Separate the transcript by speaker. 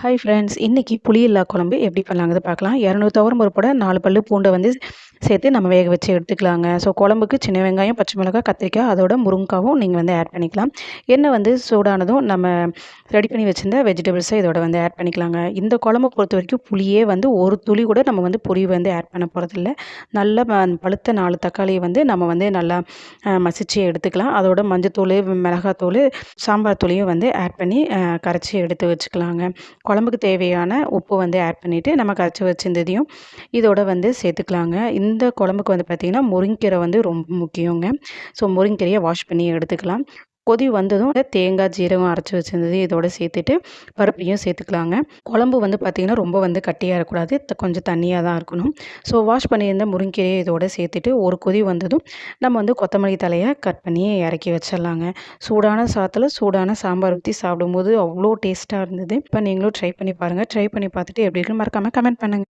Speaker 1: Hi friends இன்றைக்கி புளியில்லா குழம்பு எப்படி பண்ணலாங்கிறது பார்க்கலாம். இரநூறு துவரம் பருப்போட நாலு பல்லு பூண்டை வந்து சேர்த்து நம்ம வேக வச்சு எடுத்துக்கலாங்க. ஸோ குழம்புக்கு சின்ன வெங்காயம் பச்சை மிளகாய் கத்திரிக்காய் அதோட முருங்காவும் நீங்கள் வந்து ஆட் பண்ணிக்கலாம். எண்ணெய் வந்து சூடானதும் நம்ம ரெடி பண்ணி வச்சுருந்த வெஜிடபிள்ஸை இதோட வந்து ஆட் பண்ணிக்கலாங்க. இந்த குழம்பு பொறுத்த வரைக்கும் புளியே வந்து ஒரு துளி கூட நம்ம வந்து புளி வந்து ஆட் பண்ண போகிறதில்ல நல்லா பழுத்த நாலு தக்காளியை வந்து நம்ம வந்து நல்லா மசிச்சு எடுத்துக்கலாம். அதோட மஞ்சத்தூள் மிளகாத்தூள் சாம்பார் தூளையும் வந்து ஆட் பண்ணி கரைச்சி எடுத்து வச்சுக்கலாங்க. குழம்புக்கு தேவையான உப்பு வந்து ஆட் பண்ணிவிட்டு நம்ம கரைச்சி வச்சிருந்ததையும் இதோட வந்து சேர்த்துக்கலாங்க. இந்த குழம்புக்கு வந்து பார்த்திங்கன்னா முருங்கீரை வந்து ரொம்ப முக்கியங்க. ஸோ முருங்கீரையை வாஷ் பண்ணி எடுத்துக்கலாம். கொதி வந்ததும் தேங்காய் ஜீரகம் அரைச்சி வச்சுருந்தது இதோட சேர்த்துட்டு பருப்பையும் சேர்த்துக்கலாங்க. குழம்பு வந்து பார்த்திங்கன்னா ரொம்ப வந்து கட்டியாக இருக்கக்கூடாது. கொஞ்சம் தண்ணியாக தான் இருக்கணும். ஸோ வாஷ் பண்ணியிருந்த முருங்கீரையை இதோட சேர்த்துட்டு ஒரு கொதி வந்ததும் நம்ம வந்து கொத்தமல்லி தலையை கட் பண்ணி இறக்கி வச்சிடலாங்க. சூடான சாத்தில் சூடான சாம்பார் ஊற்றி சாப்பிடும்போது அவ்வளோ டேஸ்ட்டாக இருந்தது. இப்போ நீங்களும் ட்ரை பண்ணி பாருங்கள் ட்ரை பண்ணி பார்த்துட்டு எப்படி இருக்குன்னு மறக்காமல் கமெண்ட் பண்ணுங்கள்